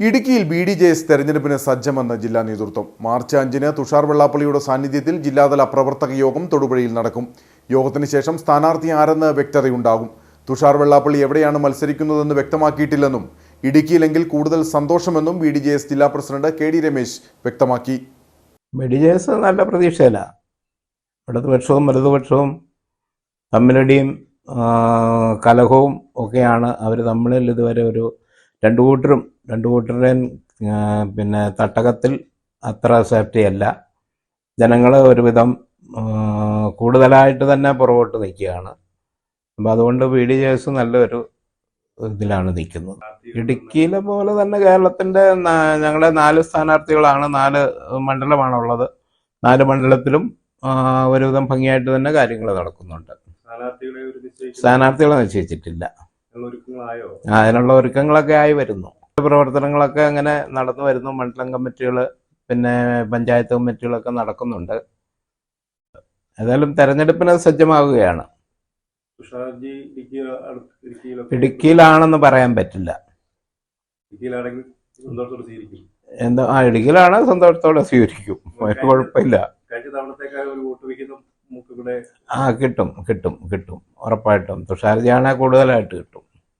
ഇടുക്കിയിൽ B D J S തെരഞ്ഞെടുപ്പിന് സജ്ജമെന്ന് ജില്ലാ നേതൃത്വം. മാർച്ച് അഞ്ചിന് തുഷാർ വെള്ളാപ്പള്ളിയുടെ സാന്നിധ്യത്തിൽ ജില്ലാതല പ്രവർത്തക യോഗം തൊടുപുഴയിൽ നടക്കും. യോഗത്തിന് ശേഷം സ്ഥാനാർത്ഥി ആരെന്ന് വ്യക്തതയുണ്ടാകും. തുഷാർ വെള്ളാപ്പള്ളി എവിടെയാണ് മത്സരിക്കുന്നതെന്ന് വ്യക്തമാക്കിയിട്ടില്ലെന്നും ഇടുക്കിയിലെങ്കിൽ കൂടുതൽ സന്തോഷമെന്നും ബി ഡി ജെ എസ് ജില്ലാ പ്രസിഡന്റ് കെ ഡി രമേശ് വ്യക്തമാക്കി. മെഡിജേഴ്സ് നല്ല പ്രതീക്ഷയില്ല. ഇടതുപക്ഷവും വലതുപക്ഷവും തമ്മിലടിയും കലഹവും ഒക്കെയാണ് അവർ തമ്മിൽ ഇതുവരെ ഒരു രണ്ടു കൂട്ടരും രണ്ട് കൂട്ടരുടെയും പിന്നെ തട്ടകത്തിൽ അത്ര സേഫ്റ്റി അല്ല. ജനങ്ങൾ ഒരുവിധം കൂടുതലായിട്ട് തന്നെ പുറകോട്ട് നിൽക്കുകയാണ്. അപ്പം അതുകൊണ്ട് പി ഡി ജേഴ്സ് നല്ലൊരു ഇതിലാണ് നിൽക്കുന്നത്. ഇടുക്കിയിലെ പോലെ തന്നെ കേരളത്തിന്റെ ഞങ്ങളുടെ നാല് സ്ഥാനാർത്ഥികളാണ് നാല് മണ്ഡലമാണുള്ളത്. നാല് മണ്ഡലത്തിലും ഒരുവിധം ഭംഗിയായിട്ട് തന്നെ കാര്യങ്ങൾ നടക്കുന്നുണ്ട്. സ്ഥാനാർത്ഥികളെ നിശ്ചയിച്ചിട്ടില്ല. അതിനുള്ള ഒരുക്കങ്ങളൊക്കെ ആയി വരുന്നു. പ്രവർത്തനങ്ങളൊക്കെ അങ്ങനെ നടന്നു വരുന്നു. മണ്ഡലം കമ്മിറ്റികൾ പിന്നെ പഞ്ചായത്ത് കമ്മിറ്റികളൊക്കെ നടക്കുന്നുണ്ട്. ഏതായാലും തെരഞ്ഞെടുപ്പിന് ഇടുക്കിയിലൊക്കെ ഇടുക്കിയിലാണെന്ന് പറയാൻ പറ്റില്ല. എന്തോ ആ ഇടുക്കിയിലാണ് സന്തോഷത്തോടെ സ്വീകരിക്കും ഒരു കുഴപ്പമില്ല. ആ കിട്ടും കിട്ടും കിട്ടും. ഉറപ്പായിട്ടും. തുഷാർജിയാണെ കൂടുതലായിട്ട് കിട്ടും.